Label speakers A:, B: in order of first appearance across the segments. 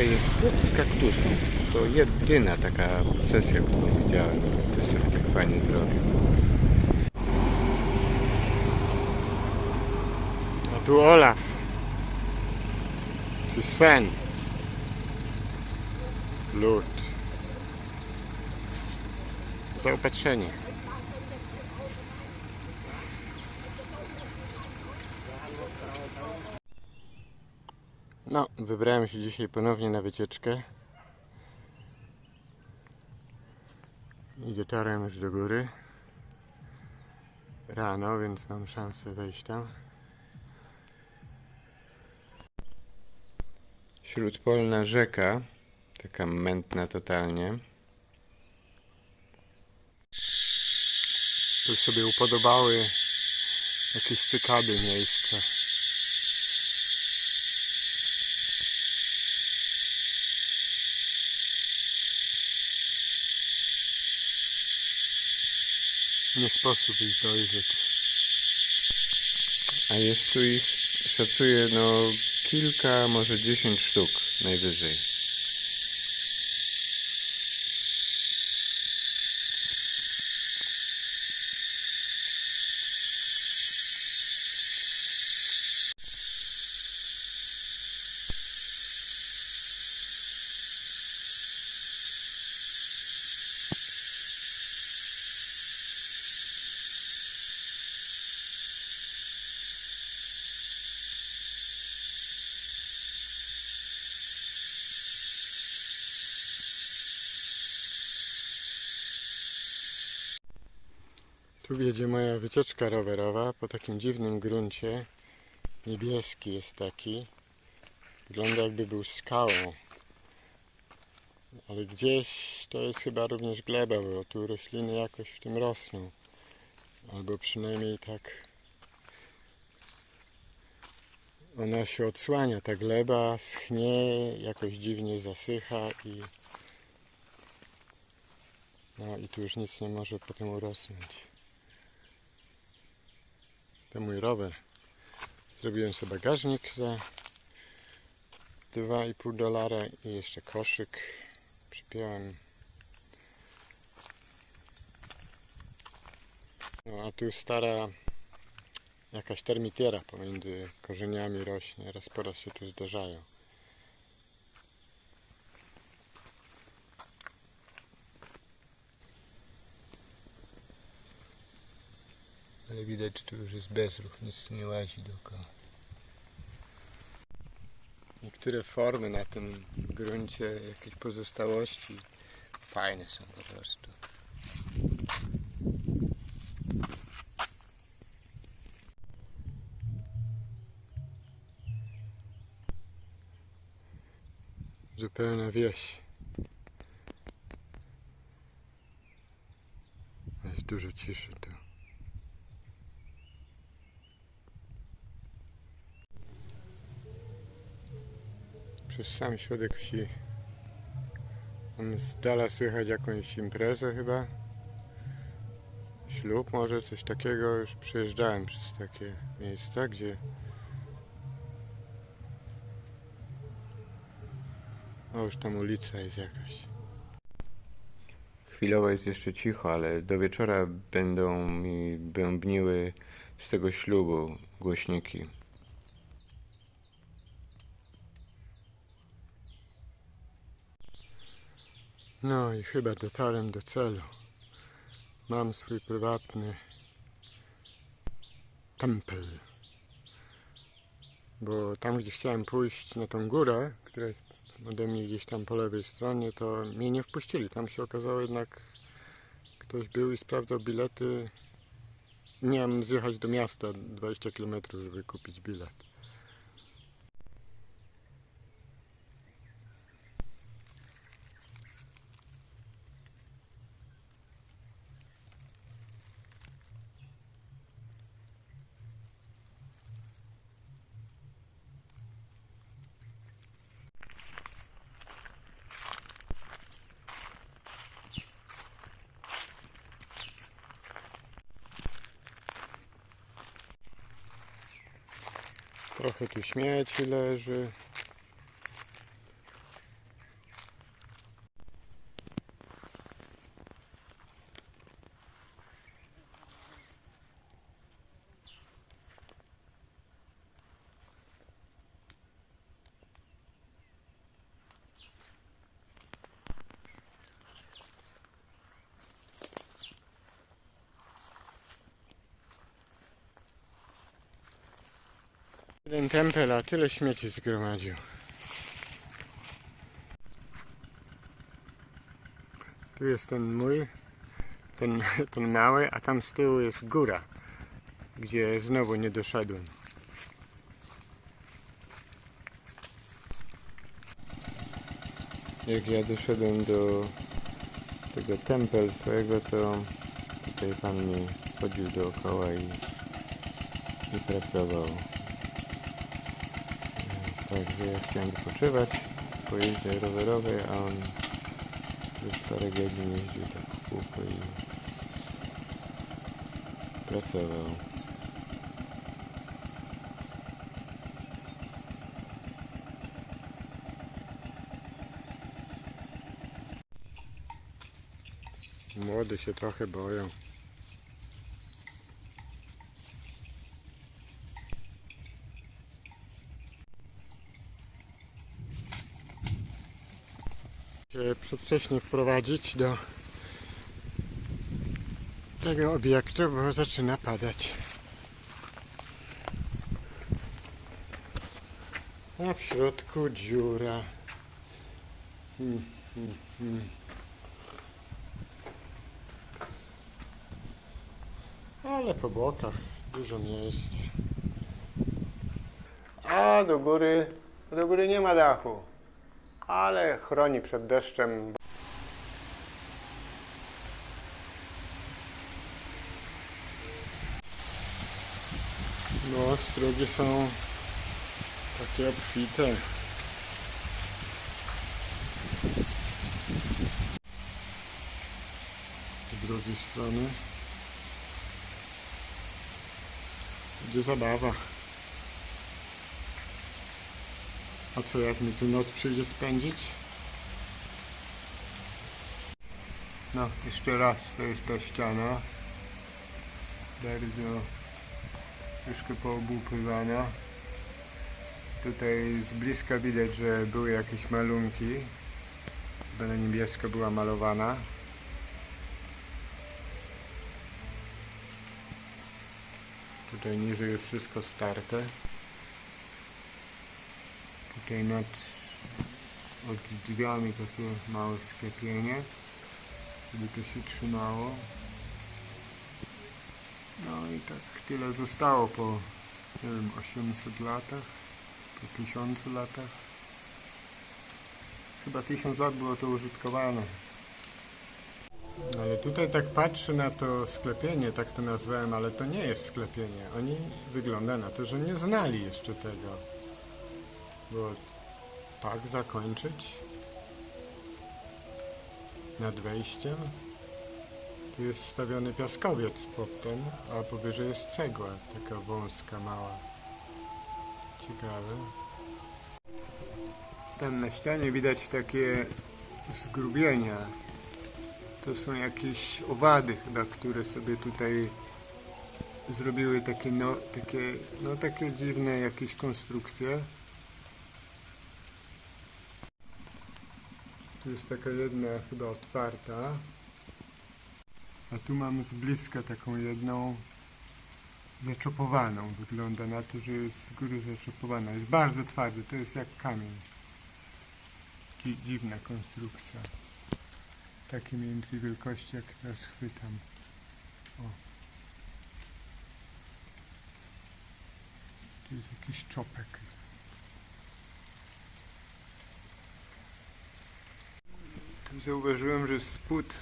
A: tutaj jest płot z kaktusu. To jedyna taka sesja, którą widziałem. Ktoś sobie tak fajnie zrobił. A tu Olaf. Czy Sven. Lud. Zaopatrzenie. No, wybrałem się dzisiaj ponownie na wycieczkę. I dotarłem już do góry. Rano, więc mam szansę wejść tam. Śródpolna rzeka, taka mętna totalnie. Tu sobie upodobały jakieś cykady miejsce. Nie sposób ich dojrzeć. A jest tu ich, szacuję, no kilka, może dziesięć sztuk najwyżej. Tu wiedzie moja wycieczka rowerowa po takim dziwnym gruncie. Niebieski jest taki. Wygląda jakby był skałą. Ale gdzieś to jest chyba również gleba, bo tu rośliny jakoś w tym rosną. Albo przynajmniej tak ona się odsłania. Ta gleba schnie, jakoś dziwnie zasycha i no i tu już nic nie może potem urosnąć. To mój rower. Zrobiłem sobie bagażnik za 2,5 dolara i jeszcze koszyk przypiąłem. No a tu stara jakaś termitiera pomiędzy korzeniami rośnie. Raz po raz się tu zdarzają. Ale widać, tu już jest bezruch, nic nie łazi dookoła. Niektóre formy na tym gruncie, jakieś pozostałości, fajne są po prostu. Zupełna wieś. Jest dużo ciszy tu. Przez sam środek wsi. Tam z dala słychać jakąś imprezę chyba. Ślub może, coś takiego. Już przejeżdżałem przez takie miejsca, gdzie o, już tam ulica jest jakaś. Chwilowo jest jeszcze cicho, ale do wieczora będą mi bębniły z tego ślubu głośniki. No i chyba dotarłem do celu. Mam swój prywatny tempel. Bo tam, gdzie chciałem pójść na tą górę, która jest ode mnie gdzieś tam po lewej stronie, to mnie nie wpuścili. Tam się okazało jednak, ktoś był i sprawdzał bilety. Miałem zjechać do miasta 20 km, żeby kupić bilet. Trochę tu śmieci leży. Ten tempel, tyle śmieci zgromadził. Tu jest ten mój, ten, ten mały, a tam z tyłu jest góra, gdzie znowu nie doszedłem. Jak ja doszedłem do tego tempel swojego, to tutaj pan mi chodził dookoła i, i pracował. Także ja chciałem wypoczywać po jeździe rowerowej, a on przez parę godzin jeździł tak w kółko i pracował. Młody się trochę boją. się przedwcześnie wprowadzić do tego obiektu, bo zaczyna padać. A w środku dziura. Ale po bokach dużo miejsca. A do góry, do góry nie ma dachu ale chroni przed deszczem. No, strugi są takie obfite. Z drugiej strony będzie zabawa. A co, jak mi tu noc przyjdzie spędzić? No, jeszcze raz, to jest ta ściana. Bardzo troszkę poobłupywana. Tutaj z bliska widać, że były jakieś malunki. Chyba niebiesko była malowana. Tutaj niżej jest wszystko starte. Tutaj nad od drzwiami takie małe sklepienie, żeby to się trzymało. No i tak tyle zostało po nie wiem 800 latach, po 1000 latach. Chyba 1000 lat było to użytkowane. Ale tutaj tak patrzę na to sklepienie, tak to nazwałem, ale to nie jest sklepienie. Oni wygląda na to, że nie znali jeszcze tego. Bo tak zakończyć nad wejściem. Tu jest stawiony piaskowiec potem, a powyżej jest cegła, taka wąska, mała. Ciekawe. Tam na ścianie widać takie zgrubienia. To są jakieś owady chyba, które sobie tutaj zrobiły takie, no, takie, no, takie dziwne jakieś konstrukcje. Tu jest taka jedna chyba otwarta. A tu mam z bliska taką jedną zaczopowaną. Wygląda na to, że jest z góry zaczopowana. Jest bardzo twardy, to jest jak kamień. Dzi- Dziwna konstrukcja. Takie mniej więcej wielkości jak teraz chwytam. O. Tu jest jakiś czopek. Zauważyłem, że spód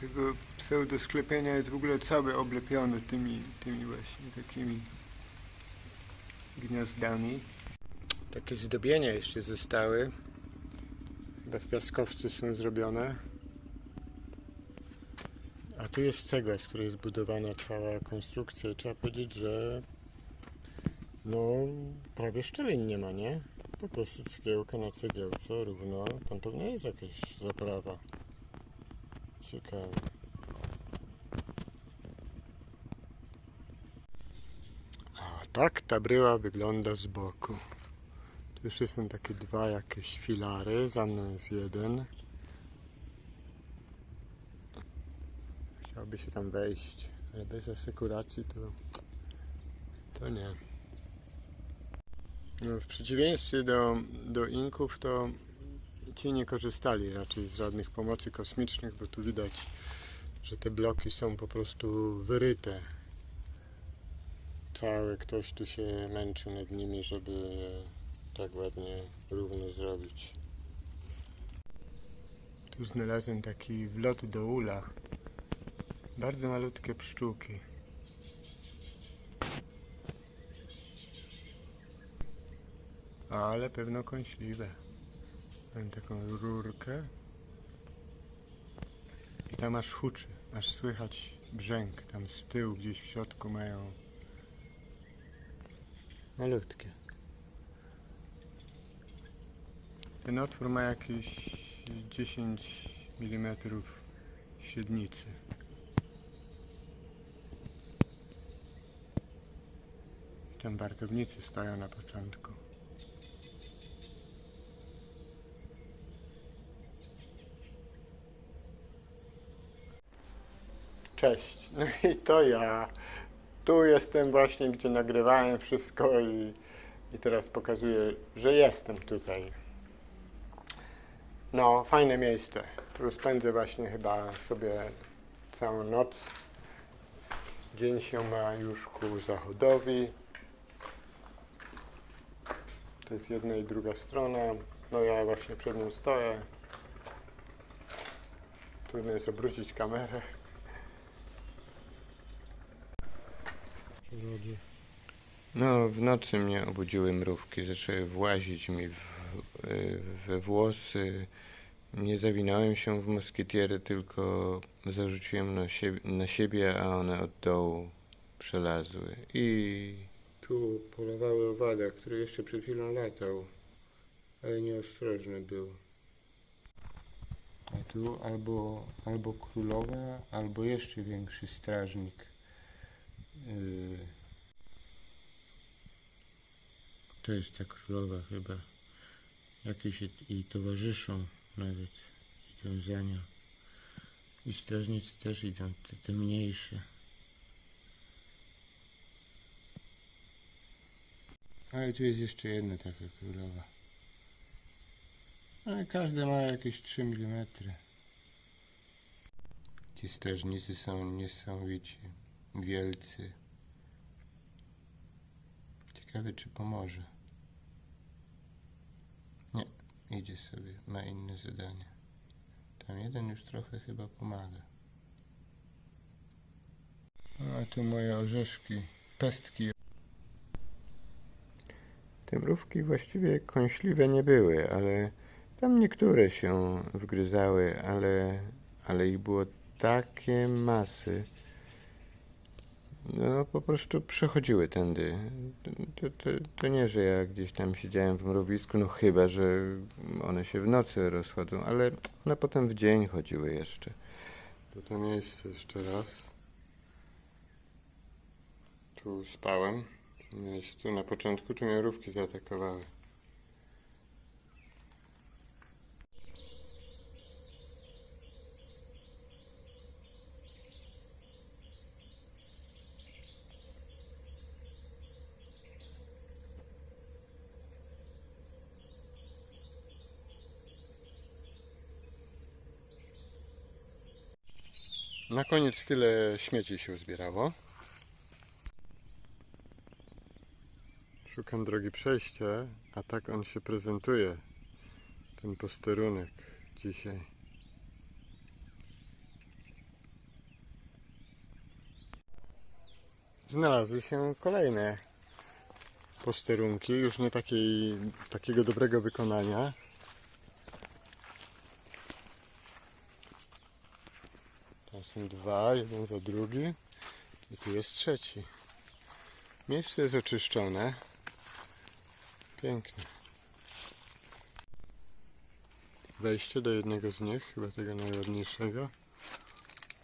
A: tego pseudosklepienia jest w ogóle cały oblepiony tymi, tymi właśnie takimi gniazdami. Takie zdobienia jeszcze zostały. Chyba w piaskowcu są zrobione. A tu jest cegła, z której jest budowana cała konstrukcja. Trzeba powiedzieć, że no prawie szczelin nie ma, nie? Po prostu cegiełka na cegiełce równo. Tam pewnie jest jakaś zaprawa. Ciekawe. A tak ta bryła wygląda z boku. Tu jeszcze są takie dwa jakieś filary. Za mną jest jeden. Chciałby się tam wejść, ale bez asekuracji to, to nie. No, w przeciwieństwie do, do Inków, to ci nie korzystali raczej z żadnych pomocy kosmicznych, bo tu widać, że te bloki są po prostu wyryte. Cały ktoś tu się męczył nad nimi, żeby tak ładnie równo zrobić. Tu znalazłem taki wlot do ula. Bardzo malutkie pszczółki. Ale pewno kąśliwe. Mam taką rurkę. I tam aż huczy, aż słychać brzęk. Tam z tyłu gdzieś w środku mają malutkie. Ten otwór ma jakieś 10 mm średnicy. Tam wartownicy stoją na początku. Cześć, no i to ja. Tu jestem właśnie, gdzie nagrywałem wszystko i, i teraz pokazuję, że jestem tutaj. No, fajne miejsce. Tu spędzę właśnie chyba sobie całą noc. Dzień się ma już ku zachodowi. To jest jedna i druga strona. No ja właśnie przed nim stoję. Trudno jest obrócić kamerę. No, w nocy mnie obudziły mrówki, zaczęły włazić mi w, y, we włosy. Nie zawinąłem się w moskitierę, tylko zarzuciłem na siebie, na siebie, a one od dołu przelazły. I tu polowały owada, który jeszcze przed chwilą latał, ale nieostrożny był. A tu albo, albo królowa, albo jeszcze większy strażnik. Yy, To jest ta królowa chyba. Jakieś jej towarzyszą nawet. Idą za nią. I strażnicy też idą, te, te mniejsze. Ale tu jest jeszcze jedna taka królowa. Ale każda ma jakieś 3 mm. Ci strażnicy są niesamowici wielcy. Ciekawe, czy pomoże. Nie, idzie sobie, ma inne zadanie. Tam jeden już trochę chyba pomaga. A tu moje orzeszki, pestki. Te mrówki właściwie kąśliwe nie były, ale tam niektóre się wgryzały, ale, ale ich było takie masy. No po prostu przechodziły tędy. To, to, to nie, że ja gdzieś tam siedziałem w mrowisku, no chyba, że one się w nocy rozchodzą, ale one potem w dzień chodziły jeszcze. To to miejsce jeszcze raz. Tu spałem. W miejscu na początku tu mnie mrówki zaatakowały. Na koniec tyle śmieci się uzbierało. Szukam drogi przejścia, a tak on się prezentuje. Ten posterunek dzisiaj. Znalazły się kolejne posterunki, już nie takiej, takiego dobrego wykonania. Są dwa, jeden za drugi i tu jest trzeci. Miejsce jest oczyszczone. Pięknie. Wejście do jednego z nich, chyba tego najładniejszego.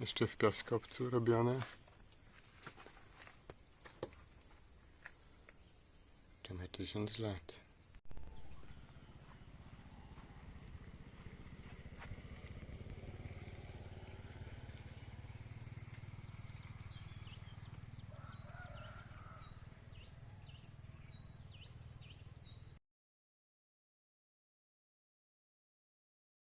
A: Jeszcze w piaskowcu robione. To ma tysiąc lat.